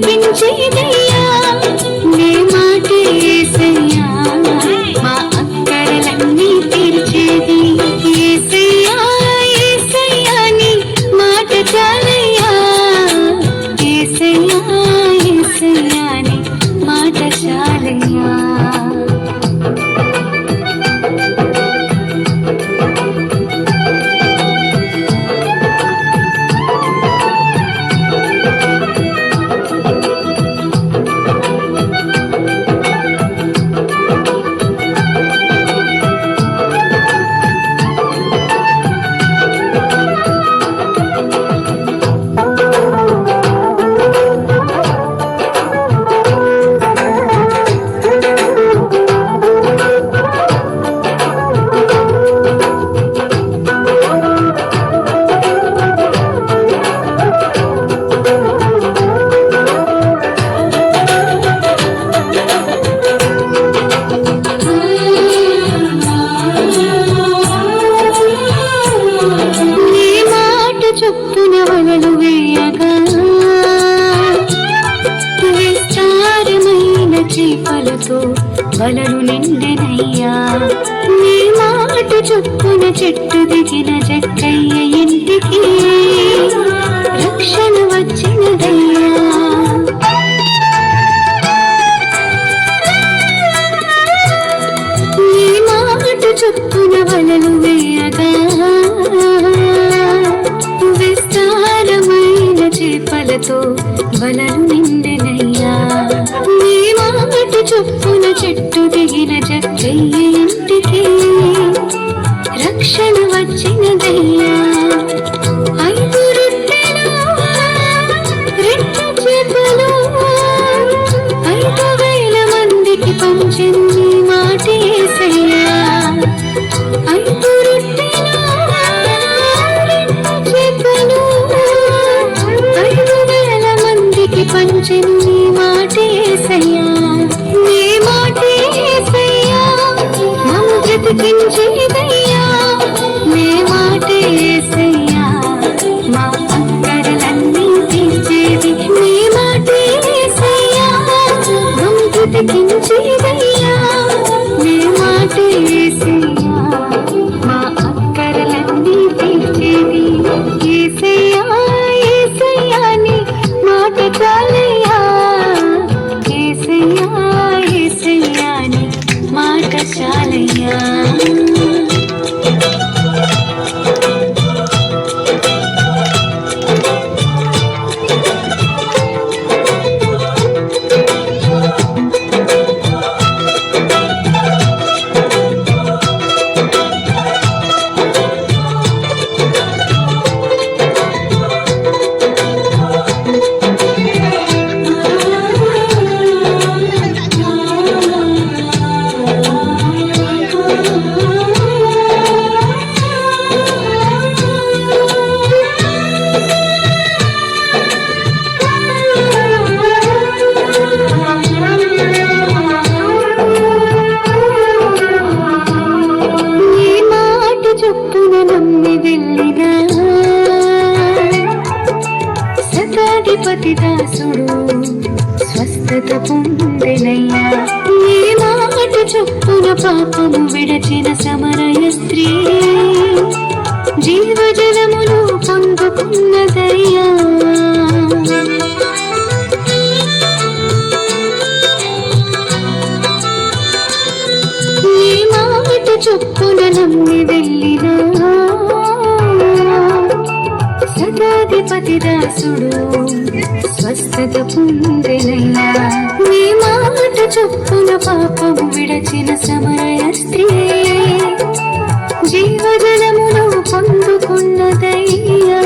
నడిపించేదయ్యా వలలు నిండెనయ్యా. నీ మాట చొప్పున చెట్టు దిగిన జక్కయ్య ఇంటికి రక్షణ వచ్చినదయ్యా. నీ మాట చొప్పున వలలు వేయగా విస్తారమైన చేపలతో వలలు నిండ చెట్టు దిగిన జక్కయ్య శతాధిపతి స్వస్థత పొందెనయ్యా. ఈ మాట చొప్పున పాపము విడచిన సమరయ స్త్రీ. జీవజలములు పొందుకున్నదయ్యా నీ మాట చొప్పున నమ్మి వెళ్ళినా. సదాధిపతి దాసుడు స్వస్థత పొందెనయ్యా నీ మాట చొప్పున పాపము విడచిన సమరయ స్త్రీ జీవజలమును పొందుకున్నదయ్యా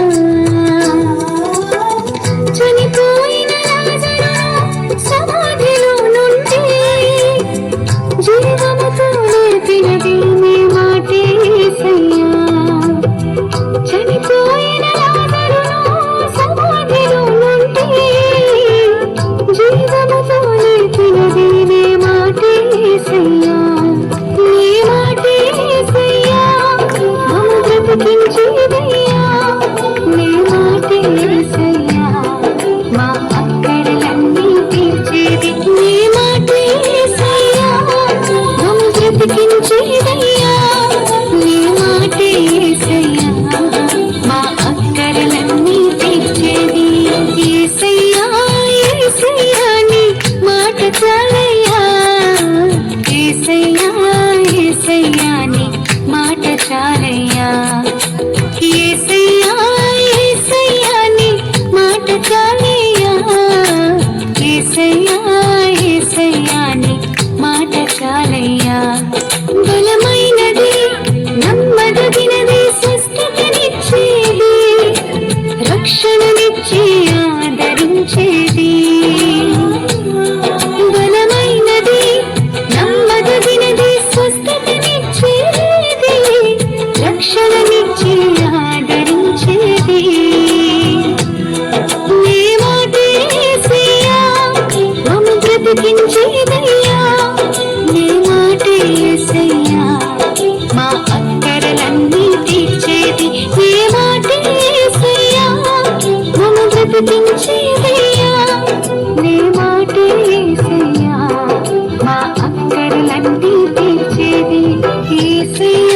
মনে నడిపించేదయ్యా నీ మాటే ఏసయ్యా మా తీర్చేది ఏసయ్యా